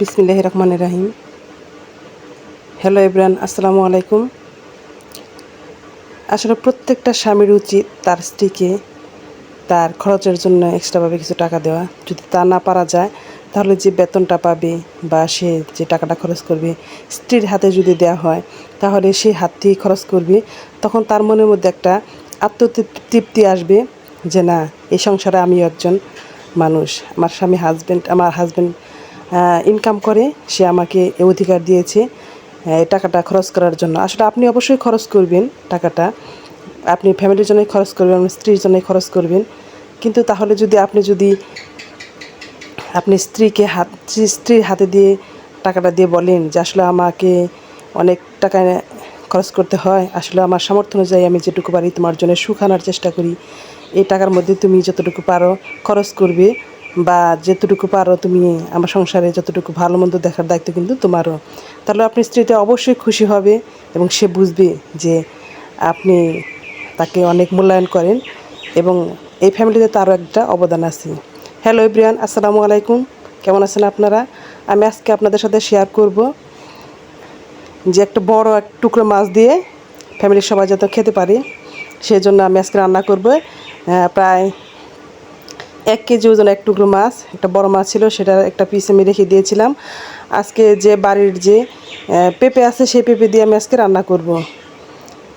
বিসমিল্লাহ রহমান রাহিম। হ্যালো ইব্রান আসসালামু আলাইকুম। আসলে প্রত্যেকটা স্বামীর উচিত তার স্ত্রীকে তার খরচের জন্য এক্সট্রাভাবে কিছু টাকা দেওয়া। যদি তা না পারা যায়, তাহলে যে বেতনটা পাবে বা সে যে টাকাটা খরচ করবে, স্ত্রীর হাতে যদি দেওয়া হয়, তাহলে সে হাত দিয়ে খরচ করবে, তখন তার মনের মধ্যে একটা আত্মতৃপ্তি আসবে যে না, এই সংসারে আমি একজন মানুষ। আমার স্বামী হাজব্যান্ড আমার হাজব্যান্ড ইনকাম করে, সে আমাকে এ অধিকার দিয়েছে টাকাটা খরচ করার জন্য। আসলে আপনি অবশ্যই খরচ করবেন টাকাটা। আপনি ফ্যামিলির জন্যই খরচ করবেন স্ত্রীর জন্যই খরচ করবেন। কিন্তু তাহলে যদি আপনি যদি আপনি স্ত্রীকে হাত, স্ত্রীর হাতে দিয়ে টাকাটা দিয়ে বলেন যে আসলে আমাকে অনেক টাকা খরচ করতে হয়, আসলে আমার সামর্থ্য অনুযায়ী আমি যেটুকু পারি তোমার জন্য সুখ আনার চেষ্টা করি, এই টাকার মধ্যে তুমি যতটুকু পারো খরচ করবে। বা যতটুকু পারো তুমি আমার সংসারে যতটুকু ভালো মন্দ দেখার দায়িত্ব কিন্তু তোমারও। তাহলে আপনি স্ত্রীটা অবশ্যই খুশি হবে এবং সে বুঝবে যে আপনি তাকে অনেক মূল্যায়ন করেন এবং এই ফ্যামিলিতে তারও একটা অবদান আছে। হ্যালো ইব্রিয়ান আসসালামু আলাইকুম। কেমন আছেন আপনারা? আমি আজকে আপনাদের সাথে শেয়ার করব যে একটা বড় এক টুকরো মাছ দিয়ে ফ্যামিলির সবাই যাতে খেতে পারে সেই জন্য আমি আজকে রান্না করব প্রায় এক কেজি ওজন এক টুকরো মাছ, একটা বড় মাছ ছিল, সেটা একটা পিস আমি রেখে দিয়েছিলাম। আজকে যে বাড়ির যে পেঁপে আছে, সেই পেঁপে দিয়ে আমি আজকে রান্না করব।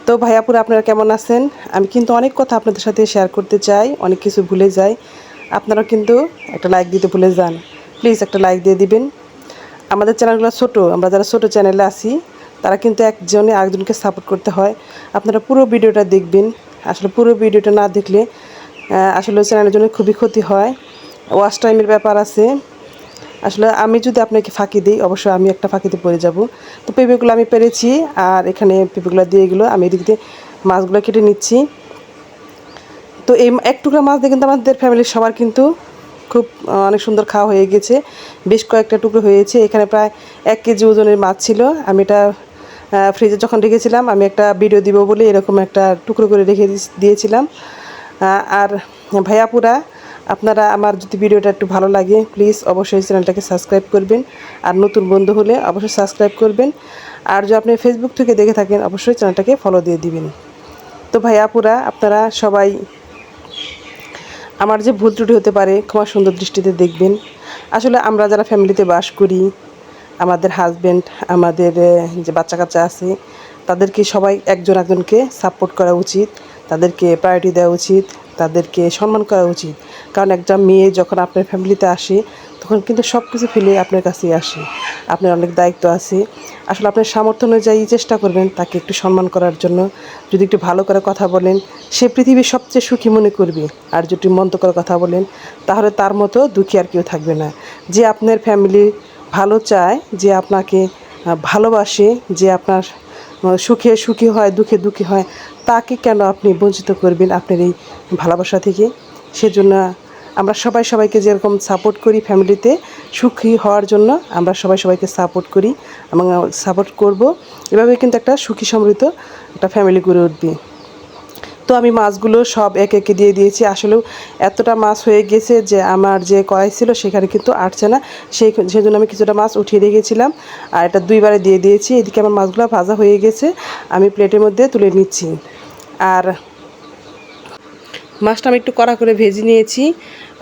তো ভাইয়াপুর আপনারা কেমন আছেন? আমি কিন্তু অনেক কথা আপনাদের সাথে শেয়ার করতে চাই, অনেক কিছু ভুলে যাই। আপনারা কিন্তু একটা লাইক দিতে ভুলে যান। প্লিজ একটা লাইক দিয়ে দিবেন। আমাদের চ্যানেলগুলো ছোট, আমরা যারা ছোট চ্যানেলে আছি, তারা কিন্তু একজনে আরেকজনকে সাপোর্ট করতে হয়। আপনারা পুরো ভিডিওটা দেখবেন। আসলে পুরো ভিডিওটা না দেখলে আসলে চ্যানেলের জন্য খুবই ক্ষতি হয়। ওয়াশ টাইমের ব্যাপার আছে। আসলে আমি যদি আপনাকে ফাঁকি দিই, অবশ্যই আমি একটা ফাঁকিতে পড়ে যাব। তো পেঁপেগুলো আমি পেরেছি, আর এখানে পেঁপেগুলো দিয়ে গেলো আমি এদিক দিয়ে মাছগুলো কেটে নিচ্ছি। তো এই এক টুকরা মাছ দিয়ে কিন্তু আমাদের ফ্যামিলির সবার কিন্তু খুব অনেক সুন্দর খাওয়া হয়ে গেছে। বেশ কয়েকটা টুকরো হয়েছে। এখানে প্রায় এক কেজি ওজনের মাছ ছিল। আমি এটা ফ্রিজে যখন রেখেছিলাম, আমি একটা ভিডিও দিব বলে এরকম একটা টুকরো করে রেখে দিয়েছিলাম। আর ভাইয়াপুরা আপনারা আমার যদি ভিডিওটা একটু ভালো লাগে প্লিজ অবশ্যই চ্যানেলটাকে সাবস্ক্রাইব করবেন। আর নতুন বন্ধু হলে অবশ্যই সাবস্ক্রাইব করবেন। আর যদি আপনি ফেসবুক থেকে দেখে থাকেন, অবশ্যই চ্যানেলটাকে ফলো দিয়ে দিবেন। তো ভাইয়াপুরা আপনারা সবাই আমার যে ভুল ত্রুটি হতে পারে, ক্ষমা সুন্দর দৃষ্টিতে দেখবেন। আসলে আমরা যারা ফ্যামিলিতে বাস করি, আমাদের হাজব্যান্ড আমাদের যে বাচ্চা কাচ্চা আছে, তাদেরকে সবাই একজন একজনকে সাপোর্ট করা উচিত। তাদেরকে প্রায়োরিটি দেওয়া উচিত, তাদেরকে সম্মান করা উচিত। কারণ একটা মেয়ে যখন আপনার ফ্যামিলিতে আসে, তখন কিন্তু সব কিছু ফেলে আপনার কাছেই আসে। আপনার অনেক দায়িত্ব আছে। আসলে আপনার সামর্থ্য অনুযায়ী চেষ্টা করবেন তাকে একটু সম্মান করার জন্য। যদি একটু ভালো করে কথা বলেন, সে পৃথিবীর সবচেয়ে সুখী মনে করবে। আর যদি মন্দ করে কথা বলেন, তাহলে তার মতো দুঃখী আর কেউ থাকবে না। যে আপনার ফ্যামিলি ভালো চায়, যে আপনাকে ভালোবাসে, যে আপনার সুখে সুখী হয়, দুঃখে দুঃখী হয়, তাকে কেন আপনি বঞ্চিত করবেন আপনার এই ভালোবাসা থেকে? সেজন্য আমরা সবাই সবাইকে যেরকম সাপোর্ট করি ফ্যামিলিতে সুখী হওয়ার জন্য আমরা সবাই সবাইকে সাপোর্ট করি এবং সাপোর্ট করব। এভাবে কিন্তু একটা সুখী সমৃদ্ধ একটা ফ্যামিলি গড়ে উঠবে। তো আমি মাছগুলো সব এক একে দিয়ে দিয়েছি। আসলেও এতটা মাছ হয়ে গেছে যে আমার যে কড়াই ছিল সেখানে কিন্তু আটছে না। সেই সেই জন্য আমি কিছুটা মাছ উঠিয়ে রেখেছিলাম আর এটা দুইবারে দিয়ে দিয়েছি। এদিকে আমার মাছগুলো ভাজা হয়ে গেছে। আমি প্লেটের মধ্যে তুলে নিচ্ছি। আর মাছটা আমি একটু কড়া করে ভেজে নিয়েছি।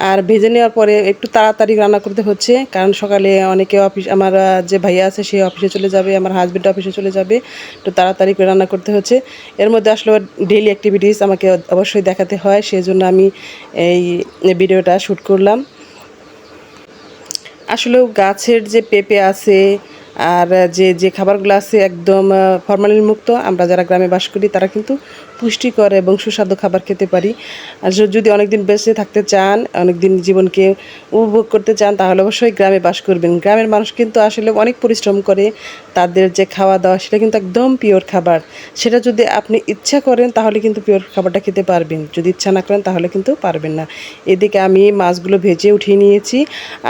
আর ভেজে নেওয়ার পরে একটু তাড়াতাড়ি রান্না করতে হচ্ছে, কারণ সকালে অনেকে অফিস, আমার যে ভাইয়া আছে সে অফিসে চলে যাবে, আমার হাজব্যান্ড অফিসে চলে যাবে একটু তাড়াতাড়ি করে রান্না করতে হচ্ছে। এর মধ্যে আসলে ডেইলি অ্যাক্টিভিটিস আমাকে অবশ্যই দেখাতে হয় সেই জন্য আমি এই ভিডিওটা শ্যুট করলাম। আসলেও গাছের যে পেঁপে আছে আর যে যে খাবারগুলো আছে একদম ফরমালিন মুক্ত, আমরা যারা গ্রামে বাস করি, তারা কিন্তু পুষ্টিকর এবং সুস্বাদু খাবার খেতে পারি। আর যদি অনেকদিন বেঁচে থাকতে চান অনেক দিন জীবনকে উপভোগ করতে চান, তাহলে অবশ্যই গ্রামে বাস করবেন। গ্রামের মানুষ কিন্তু আসলে অনেক পরিশ্রম করে তাদের যে খাওয়া দাওয়া সেটা কিন্তু একদম পিওর খাবার। সেটা যদি আপনি ইচ্ছা করেন তাহলে কিন্তু পিওর খাবারটা খেতে পারবেন। যদি ইচ্ছা না করেন তাহলে কিন্তু পারবেন না। এদিকে আমি মাছগুলো ভেজে উঠিয়ে নিয়েছি।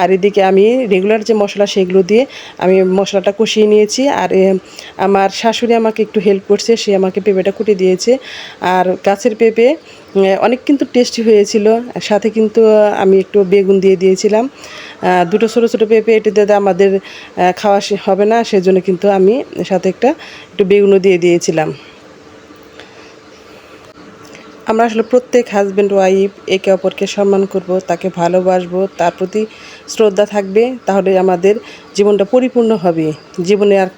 আর এদিকে আমি রেগুলার যে মশলা সেগুলো দিয়ে আমি মশলাটা কষিয়ে নিয়েছি। আর আমার শাশুড়ি আমাকে একটু হেল্প করছে। সে আমাকে পেঁপেটা কুটে দিয়েছে। আর গাছের পেঁপে অনেক কিন্তু টেস্টি হয়েছিল। সাথে কিন্তু আমি একটু বেগুন দিয়ে দিয়েছিলাম। দুটো ছোটো ছোটো পেঁপে এটিতে আমাদের খাওয়া হবে না, সেজন্য কিন্তু আমি সাথে একটা একটু বেগুনও দিয়ে দিয়েছিলাম। আমরা আসলে প্রত্যেক হাজব্যান্ড ওয়াইফ একে অপরকে সম্মান করব, তাকে ভালোবাসবো, তার প্রতি শ্রদ্ধা থাকবে, তাহলে আমাদের জীবনটা পরিপূর্ণ হবে। জীবনে আর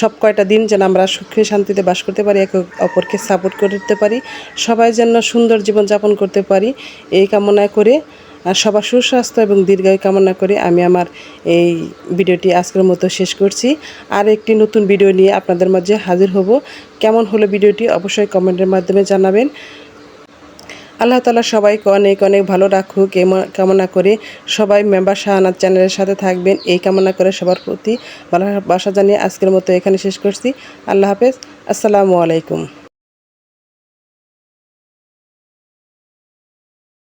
সব কয়টা দিন যেন আমরা সুখে শান্তিতে বাস করতে পারি, একে অপরকে সাপোর্ট করতে পারি, সবাই যেন সুন্দর জীবন যাপন করতে পারি, এই কামনা করে, আর সবার সুস্বাস্থ্য এবং দীর্ঘায়ু কামনা করে আমি আমার এই ভিডিওটি আজকের মতো শেষ করছি। আর একটি নতুন ভিডিও নিয়ে আপনাদের মাঝে হাজির হব। কেমন হলো ভিডিওটি অবশ্যই কমেন্টের মাধ্যমে জানাবেন। আল্লাহ তালা সবাইকে অনেক অনেক ভালো রাখুক, কামনা করে সবাই মেম্বার শাহানার চ্যানেলের সাথে থাকবেন। এই কামনা করে সবার প্রতি ভালোবাসা জানিয়ে আজকের মতো এখানে শেষ করছি। আল্লাহ হাফেজ। আসসালামু আলাইকুম।